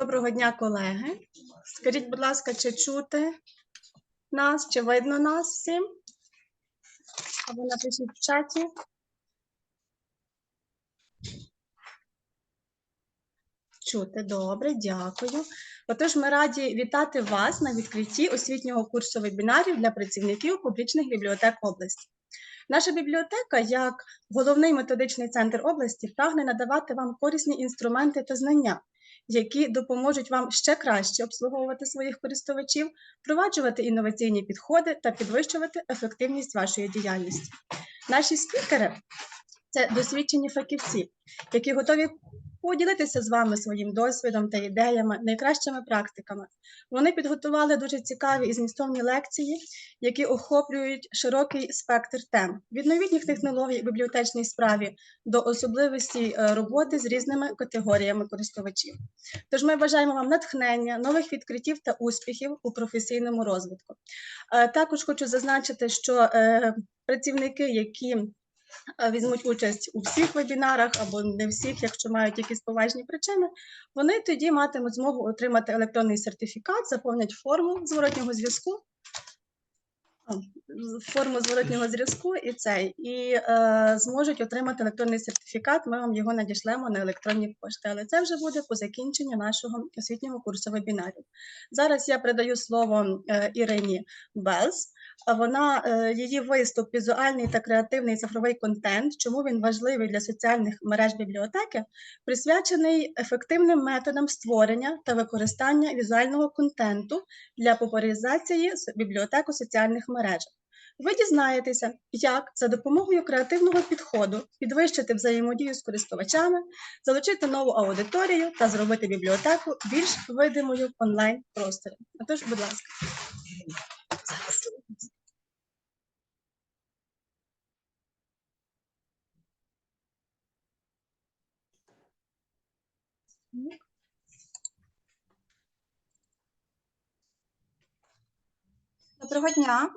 Доброго дня, колеги. Скажіть, будь ласка, чи чути нас, чи видно нас всім? Або напишіть в чаті. Чути, добре, дякую. Отож, ми раді вітати вас на відкритті освітнього курсу вебінарів для працівників публічних бібліотек області. Наша бібліотека, як головний методичний центр області, прагне надавати вам корисні інструменти та знання, які допоможуть вам ще краще обслуговувати своїх користувачів, впроваджувати інноваційні підходи та підвищувати ефективність вашої діяльності. Наші спікери це досвідчені фахівці, які готові поділитися з вами своїм досвідом та ідеями, найкращими практиками. Вони підготували дуже цікаві і змістовні лекції, які охоплюють широкий спектр тем від новітніх технологій у бібліотечній справі до особливостей е, роботи з різними категоріями користувачів. Тож ми бажаємо вам натхнення, нових відкриттів та успіхів у професійному розвитку. Е, Також хочу зазначити, що е, працівники, які візьмуть участь у всіх вебінарах або не всіх, якщо мають якісь поважні причини, вони тоді матимуть змогу отримати електронний сертифікат, заповнять форму зворотнього зв'язку. Форму зворотнього зв'язку і цей, і е, зможуть отримати електронний сертифікат. Ми вам його надішлемо на електронні пошти. Але це вже буде по закінченню нашого освітнього курсу вебінарів. Зараз я передаю слово е, Ірині Белс. Вона е, її виступ візуальний та креативний цифровий контент. Чому він важливий для соціальних мереж бібліотеки, присвячений ефективним методам створення та використання візуального контенту для популяризації бібліотек у соціальних мережах. Ви дізнаєтеся, як за допомогою креативного підходу підвищити взаємодію з користувачами, залучити нову аудиторію та зробити бібліотеку більш видимою в онлайн просторі. Отож, будь ласка. Доброго дня.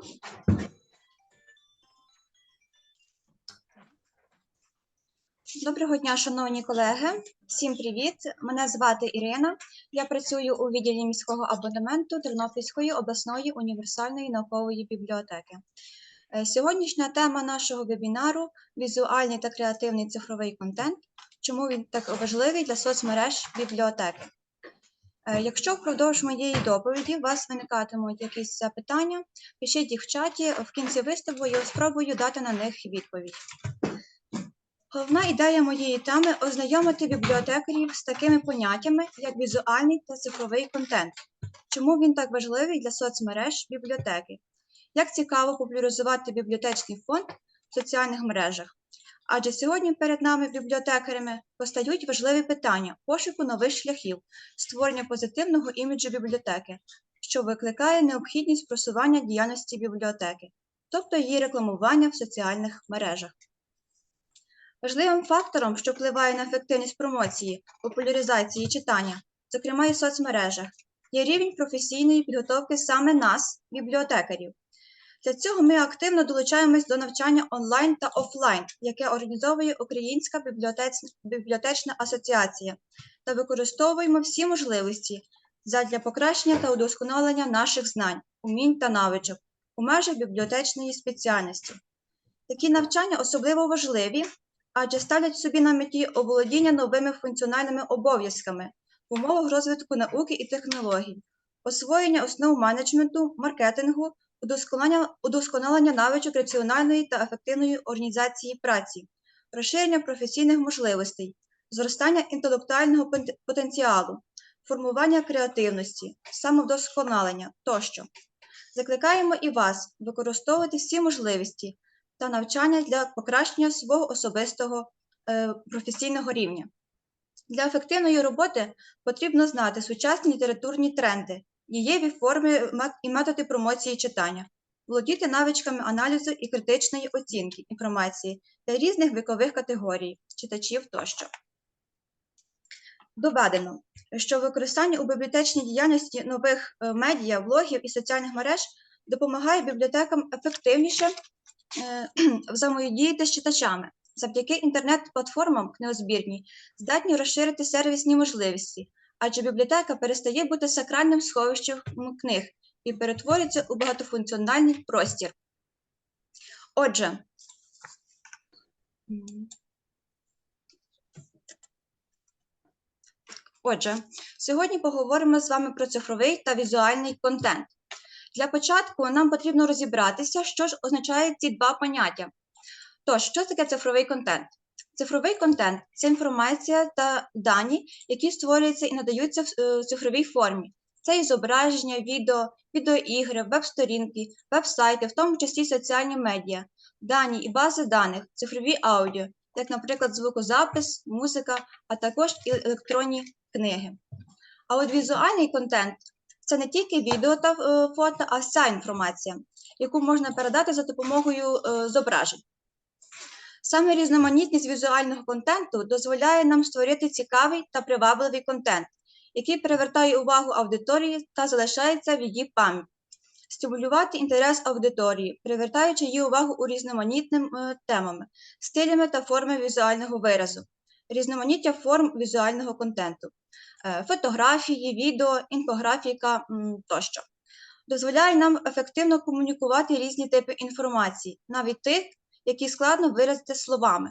Доброго дня, шановні колеги. Всім привіт. Мене звати Ірина. Я працюю у відділі міського абонементу Тернопільської обласної універсальної наукової бібліотеки. Е, Сьогоднішня тема нашого вебінару візуальний та креативний цифровий контент. Чому він так важливий для соцмереж бібліотеки? Е, Якщо впродовж моєї доповіді у вас виникатимуть якісь запитання, пишіть їх в чаті, в кінці виступу я спробую дати на них відповідь. Головна ідея моєї теми ознайомити бібліотекарів з такими поняттями, як візуальний та цифровий контент. Чому він так важливий для соцмереж бібліотеки? Як цікаво популяризувати бібліотечний фонд в соціальних мережах? Адже сьогодні перед нами, бібліотекарями, постають важливі питання пошуку нових шляхів, створення позитивного іміджу бібліотеки, що викликає необхідність просування діяльності бібліотеки, тобто її рекламування в соціальних мережах. Важливим фактором, що впливає на ефективність промоції, популяризації читання, зокрема і в соцмережах, є рівень професійної підготовки саме нас, бібліотекарів. Для цього ми активно долучаємось до навчання онлайн та офлайн, яке організовує Українська бібліотечна асоціація, та використовуємо всі можливості задля покращення та удосконалення наших знань, умінь та навичок у межах бібліотечної спеціальності. Такі навчання особливо важливі, адже ставлять собі на меті оволодіння новими функціональними обов'язками в умовах розвитку науки і технологій, освоєння основ менеджменту, маркетингу, удосконалення, навичок раціональної та ефективної організації праці, розширення професійних можливостей, зростання інтелектуального потенціалу, формування креативності, самовдосконалення тощо. Закликаємо і вас використовувати всі можливості та навчання для покращення свого особистого е, професійного рівня. Для ефективної роботи потрібно знати сучасні літературні тренди, дієві форми і методи промоції читання, володіти навичками аналізу і критичної оцінки інформації для різних вікових категорій, читачів тощо. Доведено, що використання у бібліотечній діяльності нових е, медіа, блогів і соціальних мереж допомагає бібліотекам ефективніше е, взаємодіяти з читачами. Завдяки інтернет-платформам книгозбірні здатні розширити сервісні можливості, адже бібліотека перестає бути сакральним сховищем книг і перетворюється у багатофункціональний простір. Отже, Отже, сьогодні поговоримо з вами про цифровий та візуальний контент. Для початку нам потрібно розібратися, що ж означають ці два поняття. Тож, що таке цифровий контент? Цифровий контент це інформація та дані, які створюються і надаються в е, цифровій формі. Це і зображення, відео, відеоігри, веб-сторінки, веб-сайти, в тому числі соціальні медіа, дані і бази даних, цифрові аудіо, як, наприклад, звукозапис, музика, а також електронні книги. А от візуальний контент це не тільки відео та е, фото, а вся інформація, яку можна передати за допомогою е, зображень. Саме різноманітність візуального контенту дозволяє нам створити цікавий та привабливий контент, який привертає увагу аудиторії та залишається в її пам'яті. Стимулювати інтерес аудиторії, привертаючи її увагу у різноманітними темами, стилями та формами візуального виразу, різноманіття форм візуального контенту, е, фотографії, відео, інфографіка тощо. Дозволяє нам ефективно комунікувати різні типи інформації, навіть тих, які складно виразити словами.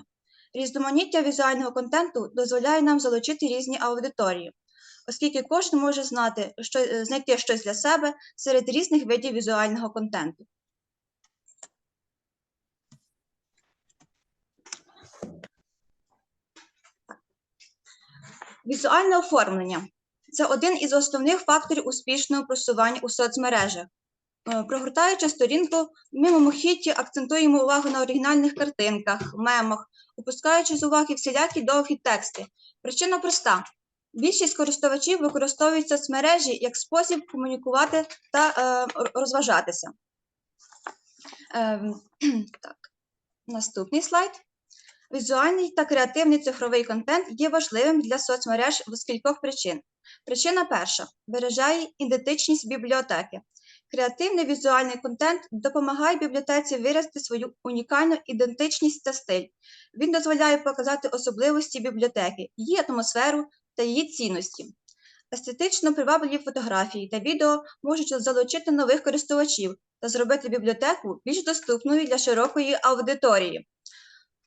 Різноманіття візуального контенту дозволяє нам залучити різні аудиторії, оскільки кожен може знати, що, е, знайти щось для себе серед різних видів візуального контенту. Візуальне оформлення це один із основних факторів успішного просування у соцмережах. Е, Прогортаючи сторінку, ми мимохідь акцентуємо увагу на оригінальних картинках, мемах, упускаючи з уваги всілякі довгі тексти. Причина проста: більшість користувачів використовують соцмережі як спосіб комунікувати та е, розважатися. Ем, так. Наступний слайд. Візуальний та креативний цифровий контент є важливим для соцмереж з кількох причин. Причина перша бережає ідентичність бібліотеки. Креативний візуальний контент допомагає бібліотеці виразити свою унікальну ідентичність та стиль. Він дозволяє показати особливості бібліотеки, її атмосферу та її цінності. Естетично привабливі фотографії та відео можуть залучити нових користувачів та зробити бібліотеку більш доступною для широкої аудиторії.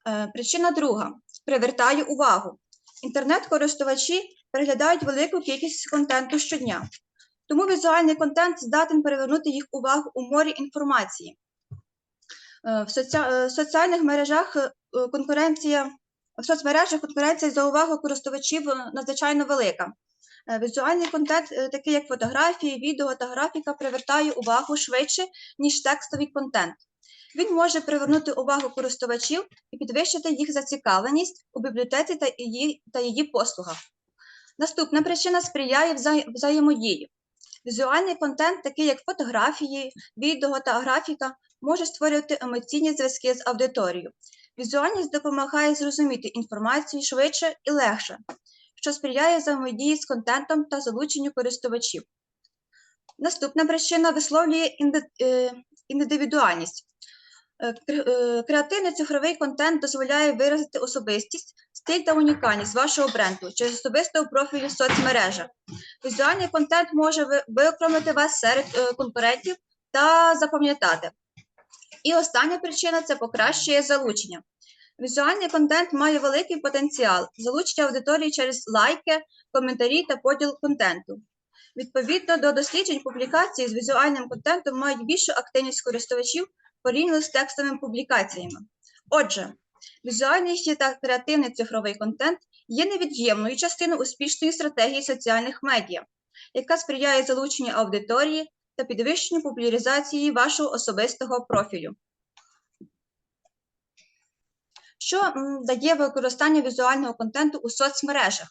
Е, Причина друга привертає увагу. Інтернет-користувачі переглядають велику кількість контенту щодня, тому візуальний контент здатен перевернути їх увагу у морі інформації. Е, В соці- е, соціальних мережах е, конкуренція в соцмережах конкуренція за увагу користувачів надзвичайно велика. Візуальний контент, такий як фотографії, відео та графіка, привертає увагу швидше, ніж текстовий контент. Він може привернути увагу користувачів і підвищити їх зацікавленість у бібліотеці та її, та її послугах. Наступна причина сприяє взає- взаємодії. Візуальний контент, такий як фотографії, відео та графіка, може створювати емоційні зв'язки з аудиторією. Візуальність допомагає зрозуміти інформацію швидше і легше, що сприяє взаємодії з контентом та залученню користувачів. Наступна причина висловлює е, індивідуальність. Е, е, Креативний цифровий контент дозволяє виразити особистість, стиль та унікальність вашого бренду через особистого профілю в соцмережах. Візуальний контент може виокремити вас серед е, конкурентів та запам'ятати. І остання причина це покращує залучення. Візуальний контент має великий потенціал залучення аудиторії через лайки, коментарі та поділ контенту. Відповідно до досліджень, публікації з візуальним контентом мають більшу активність користувачів порівняно з текстовими публікаціями. Отже, візуальний та креативний цифровий контент є невід'ємною частиною успішної стратегії соціальних медіа, яка сприяє залученню аудиторії та підвищенню популяризації вашого особистого профілю. Що дає використання візуального контенту у соцмережах?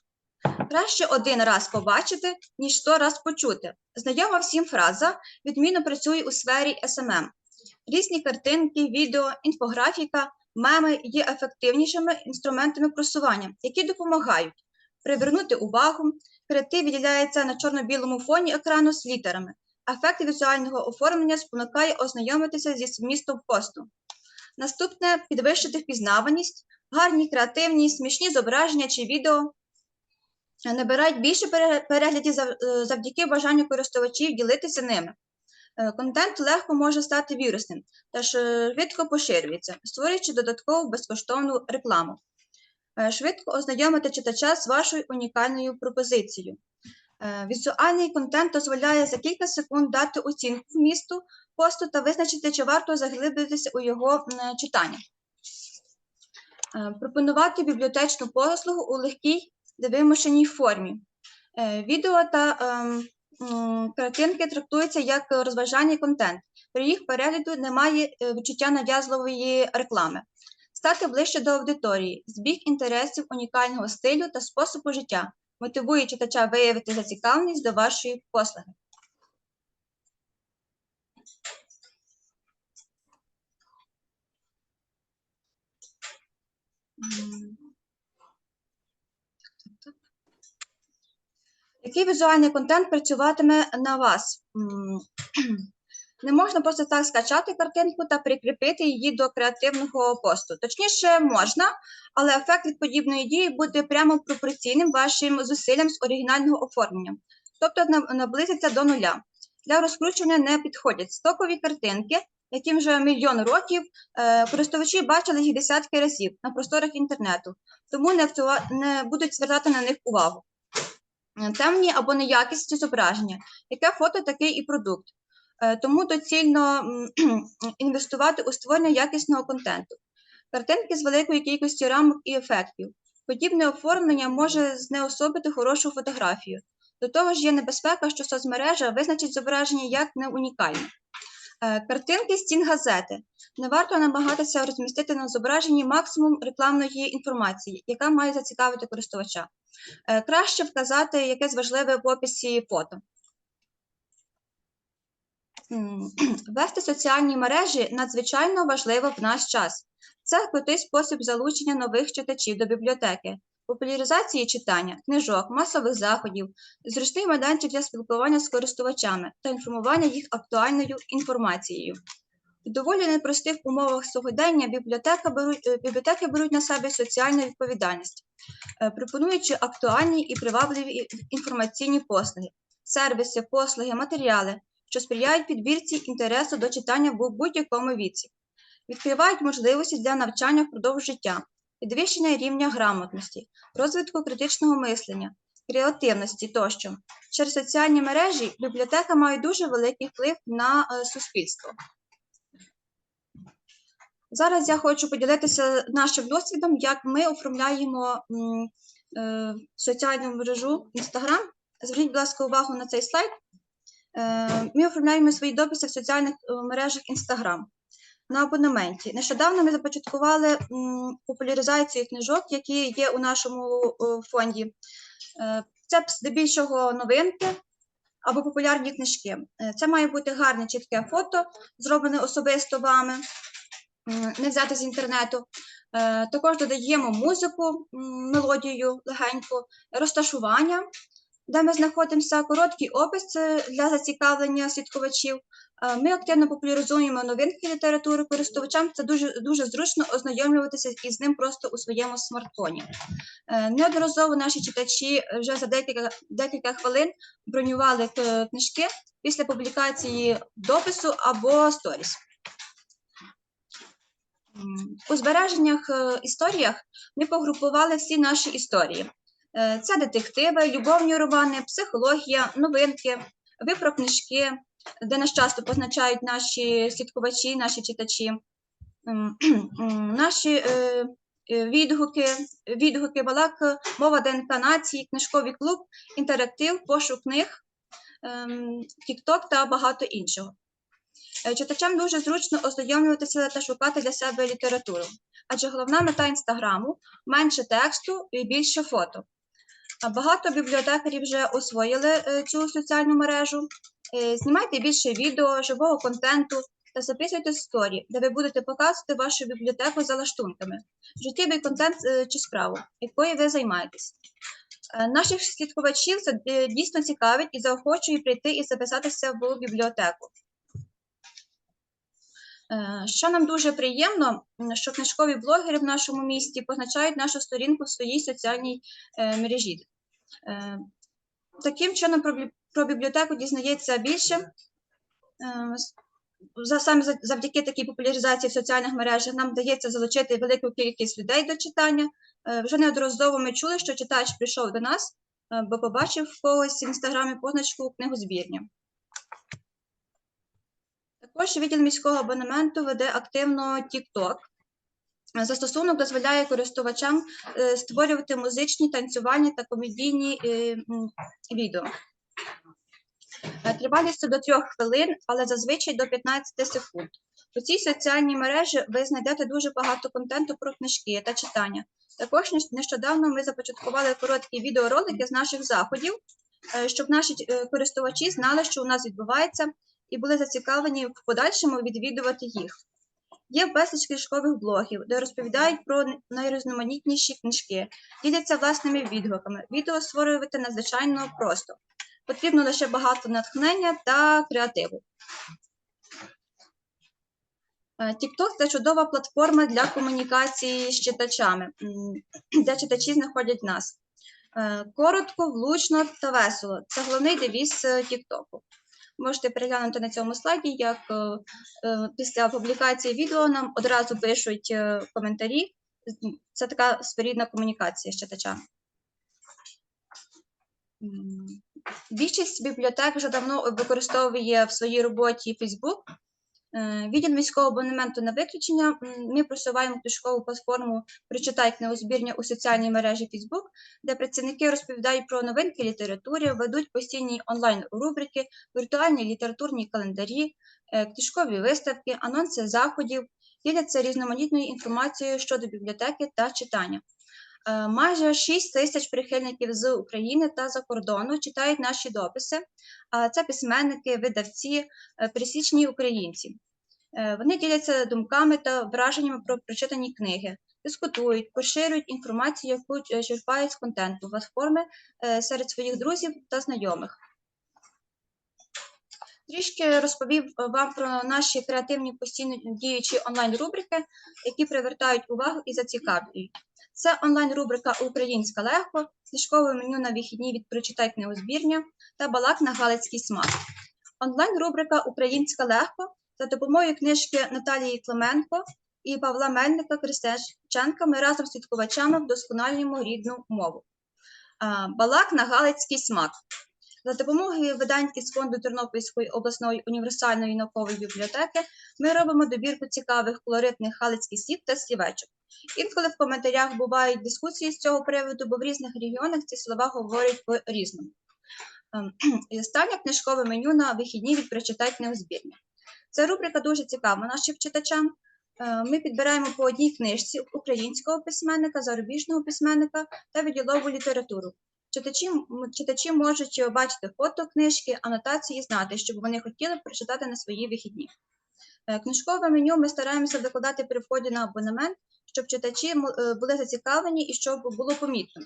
Краще один раз побачити, ніж сто раз почути. Знайома всім фраза відмінно працює у сфері SMM. Різні картинки, відео, інфографіка, меми є ефективнішими інструментами просування, які допомагають привернути увагу. Креатив виділяється на чорно-білому фоні екрану з літерами. Ефект візуального оформлення спонукає ознайомитися зі змістом посту. Наступне підвищити впізнаваність, гарні, креативні, смішні зображення чи відео набирають більше переглядів зав- завдяки бажанню користувачів ділитися ними. Е, Контент легко може стати вірусним та швидко поширюється, створюючи додаткову безкоштовну рекламу. Е, Швидко ознайомити читача з вашою унікальною пропозицією. Е, Візуальний контент дозволяє за кілька секунд дати оцінку вмісту посту та визначити, чи варто заглибитися у його читання. Пропонувати бібліотечну послугу у легкій невимушеній формі. Відео та ем, картинки трактуються як розважальний контент. При їх перегляду немає е, відчуття нав'язливої реклами. Стати ближче до аудиторії, збіг інтересів унікального стилю та способу життя, мотивує читача виявити зацікавленість до вашої послуги. Який візуальний контент працюватиме на вас? Не можна просто так скачати картинку та прикріпити її до креативного посту. Точніше, можна, але ефект від подібної дії буде прямо пропорційним вашим зусиллям з оригінального оформлення, тобто наблизиться до нуля. Для розкручування не підходять стокові картинки, яким вже мільйон років е, користувачі бачили їх десятки разів на просторах інтернету, тому не, не будуть звертати на них увагу. Темні або неякісні зображення, яке фото, такий і продукт. Е, Тому доцільно інвестувати у створення якісного контенту. Картинки з великою кількістю рамок і ефектів. Подібне оформлення може знеособити хорошу фотографію. До того ж, є небезпека, що соцмережа визначить зображення як не унікальне. Е, Картинки стін газети. Не варто намагатися розмістити на зображенні максимум рекламної інформації, яка має зацікавити користувача. Е, Краще вказати якесь важливе в описі фото. Вести соціальні мережі надзвичайно важливо в наш час. Це крутий спосіб залучення нових читачів до бібліотеки, популяризації читання, книжок, масових заходів, зручний майданчик для спілкування з користувачами та інформування їх актуальною інформацією. В доволі непростих умовах сьогодення бібліотека беруть, е, бібліотеки беруть на себе соціальну відповідальність, е, пропонуючи актуальні і привабливі інформаційні послуги, сервіси, послуги, матеріали, що сприяють підбірці інтересу до читання в будь-якому віці, відкривають можливості для навчання впродовж життя, підвищення рівня грамотності, розвитку критичного мислення, креативності тощо. Через соціальні мережі бібліотека має дуже великий вплив на е, суспільство. Зараз я хочу поділитися нашим досвідом, як ми оформляємо е, соціальну мережу Instagram. Зверніть, будь ласка, увагу на цей слайд. Е, Ми оформляємо свої дописи в соціальних мережах Instagram на абонементі. Нещодавно ми започаткували популяризацію книжок, які є у нашому е, фонді. Е, Це здебільшого новинки або популярні книжки. Е, Це має бути гарне чітке фото, зроблене особисто вами, не взяти з інтернету. Також додаємо музику, мелодію легеньку, розташування, де ми знаходимося, короткий опис е, для зацікавлення слідкувачів. Е, Ми активно популяризуємо новинки літератури користувачам. Це дуже дуже зручно ознайомлюватися із ним просто у своєму смартфоні. Е, Неодноразово наші читачі вже за декілька, декілька хвилин бронювали книжки після публікації допису або сторіс. У збереженнях історіях ми погрупували всі наші історії. Е, Це детективи, любовні романи, психологія, новинки, ви про книжки, де нас часто позначають наші слідкувачі, наші читачі, наші е, е, відгуки, відгуки, балак, мова ДНК нації, книжковий клуб, інтерактив, пошук книг, Тікток та багато іншого. Читачам дуже зручно ознайомлюватися та шукати для себе літературу, адже головна мета інстаграму менше тексту і більше фото. Багато бібліотекарів вже освоїли е, цю соціальну мережу. Е, Знімайте більше відео, живого контенту та записуйте сторі, де ви будете показувати вашу бібліотеку за лаштунками, життєвий контент е, чи справу, якою ви займаєтесь. Наших слідкувачів це дійсно цікавить і заохочує прийти і записатися в бібліотеку. Що нам дуже приємно, що книжкові блогери в нашому місті позначають нашу сторінку в своїй соціальній мережі. Е, Таким чином про, бібліотеку дізнається більше. Е, саме завдяки такій популяризації в соціальних мережах нам вдається залучити велику кількість людей до читання. Е, Вже неодноразово ми чули, що читач прийшов до нас, бо побачив в когось в інстаграмі позначку книгозбірня. Також відділ міського абонементу веде активно TikTok. Застосунок дозволяє користувачам е, створювати музичні, танцювальні та комедійні е, відео. Е, Тривалістю до 3 хвилин, але зазвичай до 15 секунд. У цій соціальній мережі ви знайдете дуже багато контенту про книжки та читання. Також нещодавно ми започаткували короткі відеоролики з наших заходів, щоб наші користувачі знали, що у нас відбувається, і були зацікавлені в подальшому відвідувати їх. Є безліч книжкових блогів, де розповідають про найрізноманітніші книжки, діляться власними відгуками. Відео створювати надзвичайно просто. Потрібно лише багато натхнення та креативу. Е, TikTok – це чудова платформа для комунікації з читачами, де читачі знаходять нас. Е, Коротко, влучно та весело. Це головний девіз е, TikTok. Можете переглянути на цьому слайді, як е, е, після публікації відео нам одразу пишуть е, коментарі. Це така своєрідна комунікація з читачами. Більшість бібліотек вже давно використовує в своїй роботі Facebook. Е, Відділ міського абонементу на виключення. Ми просуваємо книжкову платформу Прочитай книгозбірня у соціальній мережі Facebook, де працівники розповідають про новинки літератури, ведуть постійні онлайн-рубрики, віртуальні літературні календарі, е, книжкові виставки, анонси заходів, діляться різноманітною інформацією щодо бібліотеки та читання. Е, Майже 6 тисяч прихильників з України та за кордону читають наші дописи. Це письменники, видавці, е, пересічні українці. Е, Вони діляться думками та враженнями про прочитані книги, дискутують, поширюють інформацію, яку черпають з контенту платформи серед своїх друзів та знайомих. Трішки розповів вам про наші креативні постійно діючі онлайн-рубрики, які привертають увагу і зацікавлюють. Це онлайн-рубрика Українська легко, сліжкове меню на вихідні від Прочитай книгозбірня та балак на Галицький смак. Онлайн-рубрика Українська легко за допомогою книжки Наталії Клименко і Павла Мельника Кристеченка ми разом з слідкувачами вдосконалюємо рідну мову. Балак на Галицький смак. За допомогою видань із фонду Тернопільської обласної універсальної наукової бібліотеки ми робимо добірку цікавих колоритних галицьких слів та слівечок. Інколи в коментарях бувають дискусії з цього приводу, бо в різних регіонах ці слова говорять по-різному. Ем, останнє книжкове меню на вихідні від «Прочитай книгозбірня». Ця рубрика дуже цікава нашим читачам. Е, Ми підбираємо по одній книжці українського письменника, зарубіжного письменника та відділову літературу. Читачі, читачі можуть бачити фото книжки, анотації, знати, що б вони хотіли прочитати на свої вихідні. Е, Книжкове меню ми стараємося викладати при вході на абонемент, щоб читачі е, були зацікавлені і щоб було помітно.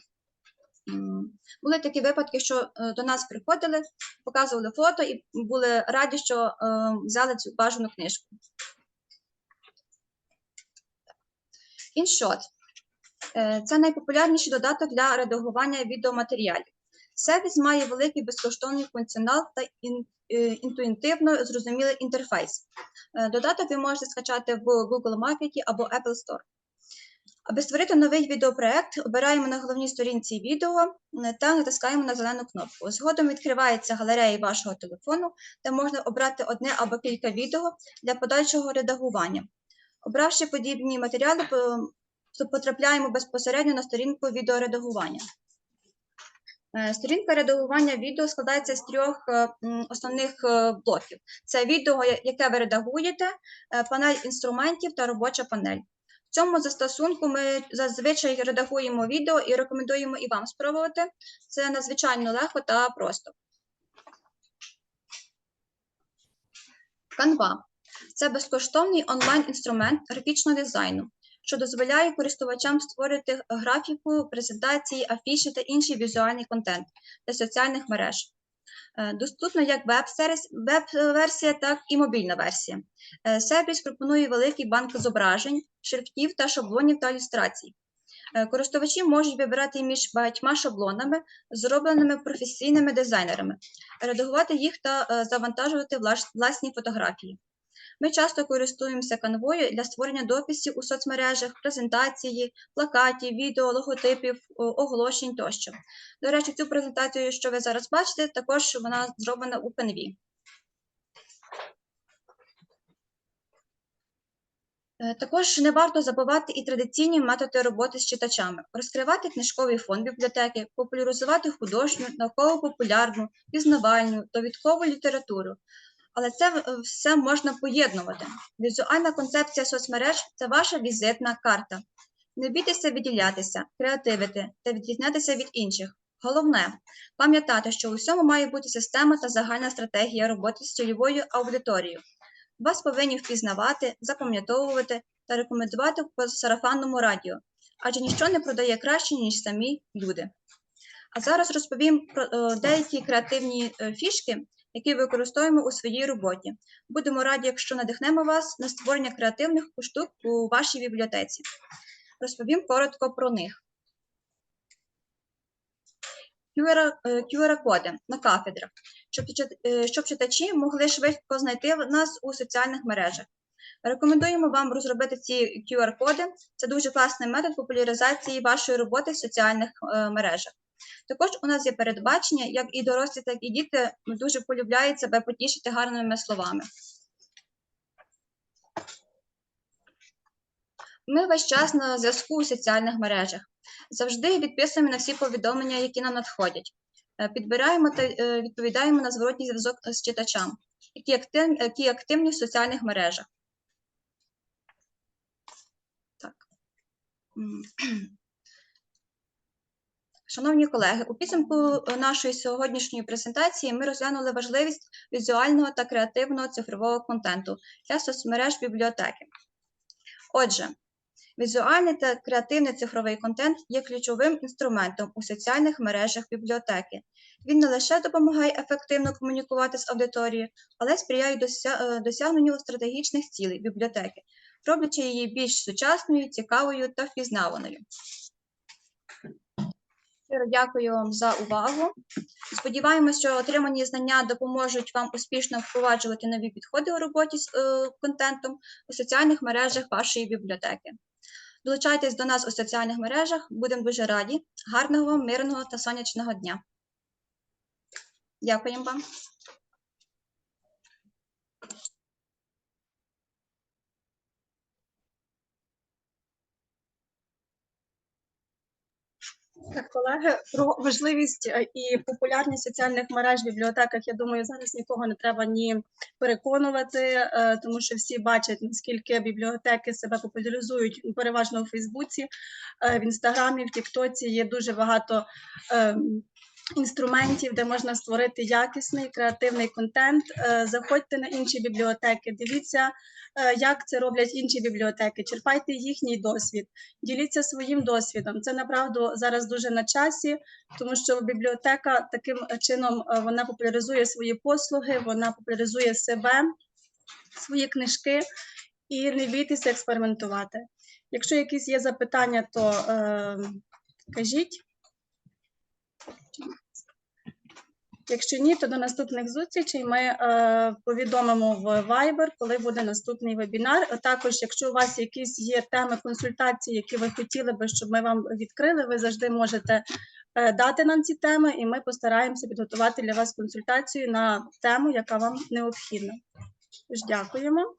Були такі випадки, що е, до нас приходили, показували фото і були раді, що е, взяли цю бажану книжку. Е, Це найпопулярніший додаток для редагування відеоматеріалів. Сервіс має великий безкоштовний функціонал та е, інтуїтивно зрозумілий інтерфейс. Е, Додаток ви можете скачати в Google Market або Apple Store. Аби створити новий відеопроект, обираємо на головній сторінці відео е, та натискаємо на зелену кнопку. Згодом відкривається галерея вашого телефону, де можна обрати одне або кілька відео для подальшого редагування. Обравши подібні матеріали, то потрапляємо безпосередньо на сторінку відеоредагування. Е, Сторінка редагування відео складається з трьох е, основних е, блоків: це відео, яке ви редагуєте, панель інструментів та робоча панель. В цьому застосунку ми зазвичай редагуємо відео і рекомендуємо і вам спробувати. Це надзвичайно легко та просто. Canva – це безкоштовний онлайн-інструмент графічного дизайну, що дозволяє користувачам створити графіку, презентації, афіші та інший візуальний контент для соціальних мереж. Е, Доступно як веб-версія, так і мобільна версія. Е, Сервіс пропонує великий банк зображень, шрифтів та шаблонів та ілюстрацій. Е, Користувачі можуть вибирати між багатьма шаблонами, зробленими професійними дизайнерами, редагувати їх та завантажувати власні фотографії. Ми часто користуємося канвою для створення дописів у соцмережах, презентації, плакатів, відео, логотипів, оголошень тощо. До речі, цю презентацію, що ви зараз бачите, також вона зроблена у канві. Е, Також не варто забувати і традиційні методи роботи з читачами, розкривати книжковий фонд бібліотеки, популяризувати художню, науково-популярну, пізнавальну, довідкову літературу. Але це е, все можна поєднувати. Візуальна концепція соцмереж це ваша візитна карта. Не бійтеся відділятися, креативити та відрізнятися від інших. Головне пам'ятати, що у всьому має бути система та загальна стратегія роботи з цільовою аудиторією. Вас повинні впізнавати, запам'ятовувати та рекомендувати по сарафанному радіо, адже ніщо не продає краще, ніж самі люди. А зараз розповім про е, деякі креативні е, фішки, які використовуємо у своїй роботі. Будемо раді, якщо надихнемо вас на створення креативних штук у вашій бібліотеці. Розповім коротко про них. QR-коди на кафедрах, щоб, чит- е, щоб читачі могли швидко знайти нас у соціальних мережах. Рекомендуємо вам розробити ці QR-коди. Це дуже класний метод популяризації вашої роботи в соціальних е, мережах. Також у нас є передбачення, як і дорослі, так і діти дуже полюбляють себе потішити гарними словами. Ми весь час на зв'язку у соціальних мережах. Завжди відписуємо на всі повідомлення, які нам надходять. Е, Підбираємо та е, відповідаємо на зворотній зв'язок з читачам, які активні, які активні в соціальних мережах. Так. Шановні колеги, у підсумку е, нашої сьогоднішньої презентації ми розглянули важливість візуального та креативного цифрового контенту для соцмереж бібліотеки. Отже, візуальний та креативний цифровий контент є ключовим інструментом у соціальних мережах бібліотеки. Він не лише допомагає ефективно комунікувати з аудиторією, але сприяє е, досягненню стратегічних цілей бібліотеки, роблячи її більш сучасною, цікавою та впізнаваною. Щиро дякую вам за увагу. Сподіваємось, що отримані знання допоможуть вам успішно впроваджувати нові підходи у роботі з е, контентом у соціальних мережах вашої бібліотеки. Долучайтесь до нас у соціальних мережах, будемо дуже раді. Гарного мирного та сонячного дня. Дякуємо вам. Колеги, про важливість е, і популярність соціальних мереж в бібліотеках, я думаю, зараз нікого не треба ні переконувати, е, тому що всі бачать, наскільки бібліотеки себе популяризують ну, переважно у Фейсбуці, е, в Інстаграмі, в Тіктоці є дуже багато ем, інструментів, де можна створити якісний креативний контент. Е, Заходьте на інші бібліотеки, дивіться, е, як це роблять інші бібліотеки, черпайте їхній досвід. Діліться своїм досвідом. Це направду зараз дуже на часі, тому що бібліотека таким чином е, вона популяризує свої послуги, вона популяризує себе, свої книжки і не бійтеся експериментувати. Якщо якісь є запитання, то е, кажіть. Якщо ні, то до наступних зустрічей ми е, повідомимо в Viber, коли буде наступний вебінар. Також, якщо у вас якісь є теми консультації, які ви хотіли би, щоб ми вам відкрили, ви завжди можете е, дати нам ці теми, і ми постараємося підготувати для вас консультацію на тему, яка вам необхідна. Тож дякуємо.